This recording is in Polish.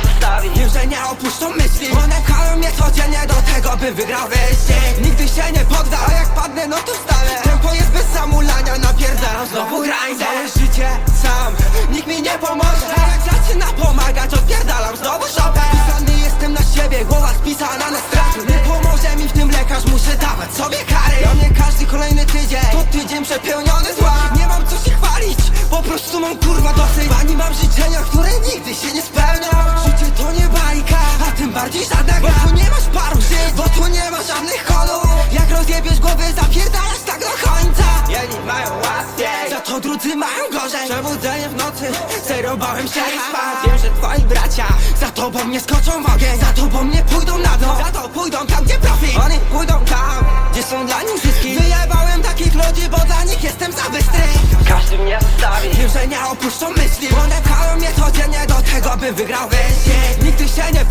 zostawi Wiem, że nie opuszczą myśli. One pchają mnie codziennie do tego, bym wygrał wyścig Nigdy się nie poddam, a jak padnę, no to wstanę. Tempo jest bez zamulania, napierdalam znowu grindę Całe życie sam, nikt mi nie pomoże. A jak zaczyna pomagać, odpierdalam znowu szopę. Pisany jestem na siebie, głowa spisana na straty Nie pomoże mi w tym lekarz, muszę dawać sobie kary. Dla mnie każdy kolejny tydzień, to tydzień przepełniony prostu mam kurwa dosyć. Ani mam życzenia, które nigdy się nie spełnią. Życie to nie bajka, a tym bardziej żadna gra. Bo tu nie masz paru żyć, bo tu nie ma żadnych kolów Jak rozjebiesz głowy, zapierdalasz tak do końca. Jedni mają łatwiej, za to drudzy mają gorzej. Przebudzenie w nocy, serio bałem się nie spać Wiem, że twoi bracia za tobą nie skoczą w ogień. Za tobą nie pójdą na dno, za to pójdą tam, gdzie profit. Oni pójdą tam, gdzie są dla nich wszystkich. Wyjebałem takich ludzi, bo dla nich jestem za bystry. Każdy mnie zostawi Nie opuszczą myśli. One pchają mnie codziennie do tego, bym wygrał wyścig Nigdy się nie